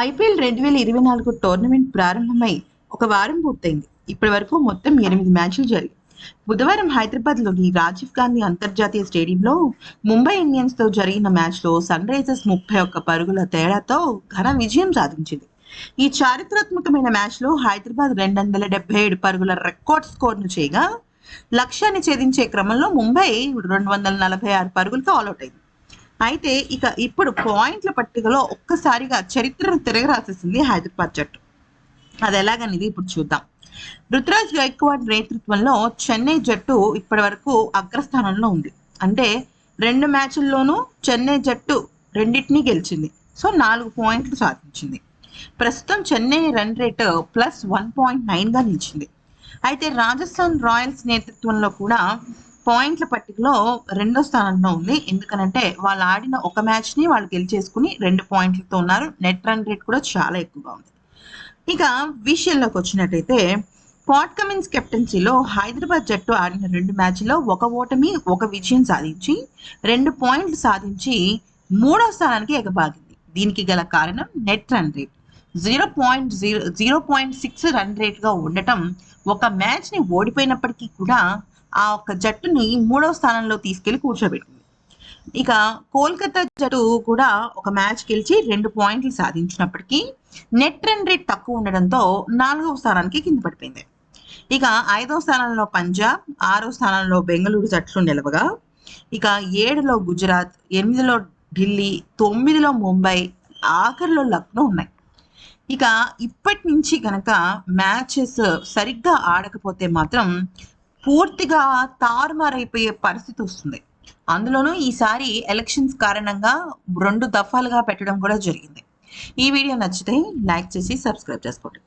IPL రెండు వేల ఇరవై నాలుగు టోర్నమెంట్ ప్రారంభమై ఒక వారం పూర్తయింది. ఇప్పటి వరకు మొత్తం ఎనిమిది మ్యాచ్లు జరిగాయి. బుధవారం హైదరాబాద్లోని రాజీవ్ గాంధీ అంతర్జాతీయ స్టేడియంలో ముంబై ఇండియన్స్తో జరిగిన మ్యాచ్లో సన్ రైజర్స్ ముప్పై ఒక్క పరుగుల తేడాతో ఘన విజయం సాధించింది. ఈ చారిత్రాత్మకమైన మ్యాచ్లో హైదరాబాద్ రెండు వందల డెబ్బై ఏడు పరుగుల రికార్డ్ స్కోర్ను చేయగా లక్ష్యాన్ని ఛేదించే క్రమంలో ముంబై రెండు వందల నలభై ఆరు పరుగులతో ఆల్అౌట్ అయింది. అయితే ఇక ఇప్పుడు పాయింట్ల పట్టికలో ఒక్కసారిగా చరిత్రను తిరగరాసేసింది హైదరాబాద్ జట్టు. అది ఎలాగనేది ఇప్పుడు చూద్దాం. రుతురాజ్ గైక్వాడ్ నేతృత్వంలో చెన్నై జట్టు ఇప్పటి వరకు అగ్రస్థానంలో ఉంది. అంటే రెండు మ్యాచ్ల్లోనూ చెన్నై జట్టు రెండింటినీ గెలిచింది. సో నాలుగు పాయింట్లు సాధించింది. ప్రస్తుతం Chennai run rate plus one point నైన్గా నిలిచింది. అయితే రాజస్థాన్ రాయల్స్ నేతృత్వంలో కూడా పాయింట్ల పట్టికలో రెండో స్థానంలో ఉంది. ఎందుకనంటే వాళ్ళు ఆడిన ఒక మ్యాచ్ని వాళ్ళు గెలిచేసుకుని రెండు పాయింట్లతో ఉన్నారు. నెట్ రన్ రేట్ కూడా చాలా ఎక్కువగా ఉంది. ఇక విషయంలోకి వచ్చినట్టయితే పాట్ కమిన్స్ కెప్టెన్సీలో హైదరాబాద్ జట్టు ఆడిన రెండు మ్యాచ్లో ఒక ఓటమి ఒక విజయం సాధించి రెండు పాయింట్లు సాధించి మూడో స్థానానికి ఎగబాగింది. దీనికి గల కారణం net run rate. Zero point zero zero point six run రేట్గా ఉండటం ఒక మ్యాచ్ని ఓడిపోయినప్పటికీ కూడా ఆ ఒక్క జట్టుని మూడో స్థానంలో తీసుకెళ్ళి కూర్చోబెట్టింది. ఇక కోల్కతా జట్టు కూడా ఒక మ్యాచ్ గెలిచి రెండు పాయింట్లు సాధించినప్పటికీ నెట్ రన్ రేట్ తక్కువ ఉండడంతో నాలుగవ స్థానానికి కింద పడిపోయింది. ఇక ఐదవ స్థానంలో పంజాబ్ ఆరో స్థానంలో బెంగళూరు జట్లు నిలవగా ఇక ఏడులో గుజరాత్ ఎనిమిదిలో ఢిల్లీ తొమ్మిదిలో ముంబై ఆఖరిలో లక్నో ఉన్నాయి. ఇక ఇప్పటి నుంచి కనుక మ్యాచెస్ సరిగ్గా ఆడకపోతే మాత్రం పూర్తిగా తారుమారైపోయే పరిస్థితి వస్తుంది. అందులోనూ ఈసారి ఎలక్షన్స్ కారణంగా రెండు దఫాలుగా పెట్టడం కూడా జరిగింది. ఈ వీడియో నచ్చితే లైక్ చేసి సబ్స్క్రైబ్ చేసుకోండి.